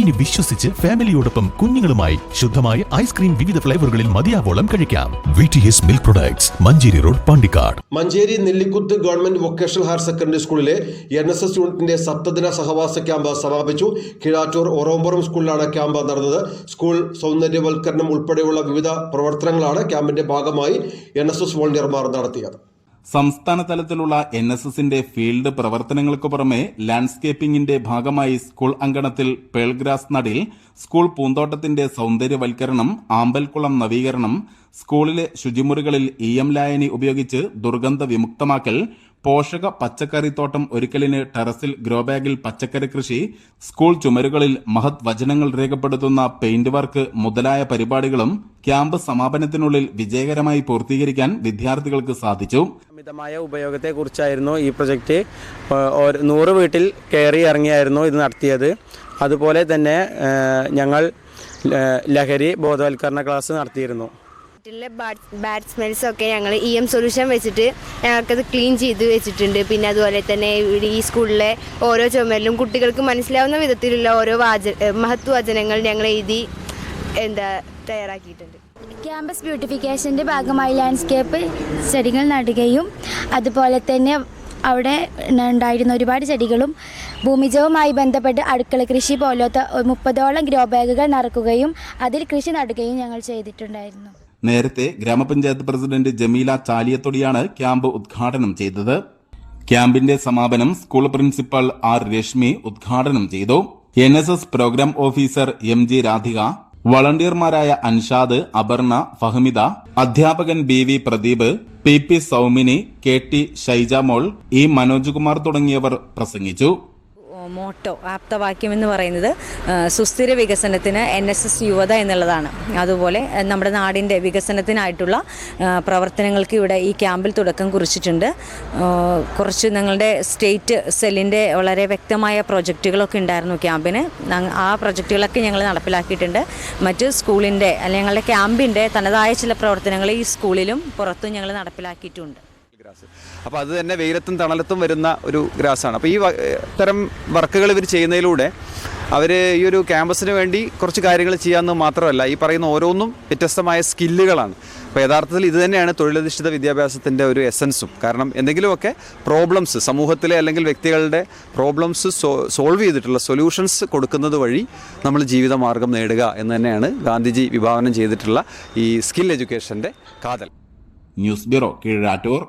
ഇനി വിശ്വസിച്ച് ഫാമിലിയോടൊപ്പം കുഞ്ഞുങ്ങളുമായി ശുദ്ധമായ ഐസ്ക്രീം വിവിധ ഫ്ലേവറുകളിൽ മതിയാവോളം കഴിക്കാം. Milk products Manjeri road Pandikkad. Manjeri Nellikuth government vocational higher secondary സ്കൂളിലെ എൻ എസ് എസ് യൂണിറ്റിന്റെ സപ്തദിന സഹവാസ ക്യാമ്പ് സമാപിച്ചു. കിഴാറ്റൂർ ഒറോമ്പുറം സ്കൂളിലാണ് ക്യാമ്പ് നടന്നത്. സ്കൂൾ സൗന്ദര്യവൽക്കരണം ഉൾപ്പെടെയുള്ള വിവിധ പ്രവർത്തനങ്ങളാണ് ക്യാമ്പിന്റെ ഭാഗമായി എൻ എസ് എസ് വോളണ്ടിയർമാർ നടത്തിയത്. സംസ്ഥാന തലത്തിലുള്ള എൻ എസ് എസിന്റെ ഫീൽഡ് പ്രവർത്തനങ്ങൾക്ക് പുറമെ ലാൻഡ്സ്കേപ്പിംഗിന്റെ ഭാഗമായി സ്കൂൾ അങ്കണത്തിൽ പേൾഗ്രാസ് നടിൽ സ്കൂൾ പൂന്തോട്ടത്തിന്റെ സൗന്ദര്യവൽക്കരണം ആമ്പൽക്കുളം നവീകരണം സ്കൂളിലെ ശുചിമുറികളിൽ ഇ എം ലായനി ഉപയോഗിച്ച് ദുർഗന്ധ വിമുക്തമാക്കൽ പോഷക പച്ചക്കറിത്തോട്ടം ഒരുക്കലിന് ടെറസിൽ ഗ്രോ ബാഗിൽ പച്ചക്കറി കൃഷി സ്കൂൾ ചുമരുകളിൽ മഹത് വചനങ്ങൾ രേഖപ്പെടുത്തുന്ന പെയിന്റ് വർക്ക് മുതലായ പരിപാടികളും ക്യാമ്പ് സമാപനത്തിനുള്ളിൽ വിജയകരമായി പൂർത്തീകരിക്കാൻ വിദ്യാർത്ഥികൾക്ക് സാധിച്ചു. അമിതമായ ഉപയോഗത്തെക്കുറിച്ചായിരുന്നു ഈ പ്രൊജക്റ്റ് നൂറ് വീട്ടിൽ കയറി ഇറങ്ങിയായിരുന്നു ഇത് നടത്തിയത്. അതുപോലെ തന്നെ ഞങ്ങൾ ലഹരി ബോധവൽക്കരണ ക്ലാസ് നടത്തിയിരുന്നു. വീട്ടിലെ ബാഡ് സ്മെൽസ് ഒക്കെ ഞങ്ങൾ ഇ എം സൊല്യൂഷൻ വെച്ചിട്ട് ഞങ്ങൾക്കത് ക്ലീൻ ചെയ്ത് വെച്ചിട്ടുണ്ട്. പിന്നെ അതുപോലെ തന്നെ ഈ സ്കൂളിലെ ഓരോ ചുമരിലും കുട്ടികൾക്ക് മനസ്സിലാവുന്ന വിധത്തിലുള്ള ഓരോ വാച മഹത്വവചനങ്ങൾ ഞങ്ങൾ എഴുതി എന്താ തയ്യാറാക്കിയിട്ടുണ്ട്. ക്യാമ്പസ് ബ്യൂട്ടിഫിക്കേഷന്റെ ഭാഗമായി ലാൻഡ്സ്കേപ്പ് ചെടികൾ നടുകയും അതുപോലെ തന്നെ അവിടെ ഉണ്ടായിരുന്ന ഒരുപാട് ചെടികളും ഭൂമിജവുമായി ബന്ധപ്പെട്ട് അടുക്കള കൃഷി പോലത്തെ മുപ്പതോളം ഗ്രോ ബാഗുകൾ നിറക്കുകയും അതിൽ കൃഷി നടുകയും ഞങ്ങൾ ചെയ്തിട്ടുണ്ടായിരുന്നു. നേരത്തെ ഗ്രാമപഞ്ചായത്ത് പ്രസിഡന്റ് ജമീല ചാലിയത്തൊടിയാണ് ക്യാമ്പ് ഉദ്ഘാടനം ചെയ്തത്. ക്യാമ്പിന്റെ സമാപനം സ്കൂൾ പ്രിൻസിപ്പൽ ആർ രശ്മി ഉദ്ഘാടനം ചെയ്തു. N S S program officer M G Radhika വളണ്ടിയർമാരായ Anshad Aparna Fahmida അധ്യാപകൻ B V Pradeep P P Soumini K T Shaijamol E Manoj Kumar തുടങ്ങിയവർ പ്രസംഗിച്ചു. മോട്ടോ ആപ്തവാക്യം എന്ന് പറയുന്നത് സുസ്ഥിര വികസനത്തിന് എൻ എസ് എസ് യുവത എന്നുള്ളതാണ്. അതുപോലെ നമ്മുടെ നാടിന്റെ വികസനത്തിനായിട്ടുള്ള പ്രവർത്തനങ്ങൾക്ക് ഇവിടെ ഈ ക്യാമ്പിൽ തുടക്കം കുറിച്ചിട്ടുണ്ട്. കുറച്ച് ഞങ്ങളുടെ സ്റ്റേറ്റ് സെല്ലിന്റെ വളരെ വ്യക്തമായ പ്രൊജക്റ്റുകളൊക്കെ ഉണ്ടായിരുന്നു ക്യാമ്പിന്. ആ പ്രൊജക്റ്റുകളൊക്കെ ഞങ്ങൾ നടപ്പിലാക്കിയിട്ടുണ്ട്. മറ്റ് സ്കൂളിന്റെ അല്ലെങ്കിൽ ഞങ്ങളുടെ ക്യാമ്പിന്റെ തനതായ ചില പ്രവർത്തനങ്ങൾ ഈ സ്കൂളിലും പുറത്തും ഞങ്ങൾ നടപ്പിലാക്കിയിട്ടുണ്ട്. ഗ്രാസ്. അപ്പോൾ അത് തന്നെ വെയിലത്തും തണലത്തും വരുന്ന ഒരു ഗ്രാസാണ്. അപ്പോൾ ഈ തരം വർക്കുകൾ ഇവർ ചെയ്യുന്നതിലൂടെ അവർ ഈ ഒരു ക്യാമ്പസിന് വേണ്ടി കുറച്ച് കാര്യങ്ങൾ ചെയ്യാമെന്ന് മാത്രമല്ല ഈ പറയുന്ന ഓരോന്നും വ്യത്യസ്തമായ സ്കില്ലുകളാണ്. അപ്പോൾ യഥാർത്ഥത്തിൽ ഇത് തന്നെയാണ് തൊഴിലധിഷ്ഠിത വിദ്യാഭ്യാസത്തിന്റെ ഒരു എസൻസും. കാരണം എന്തെങ്കിലുമൊക്കെ പ്രോബ്ലംസ് സമൂഹത്തിലെ അല്ലെങ്കിൽ വ്യക്തികളുടെ പ്രോബ്ലംസ് സോൾവ് ചെയ്തിട്ടുള്ള സൊല്യൂഷൻസ് കൊടുക്കുന്നത് വഴി നമ്മൾ ജീവിതമാർഗം നേടുക എന്ന് തന്നെയാണ് ഗാന്ധിജി വിഭാവനം ചെയ്തിട്ടുള്ള ഈ സ്കിൽ എഡ്യൂക്കേഷന്റെ കാതൽ. News bureau Keezhattoor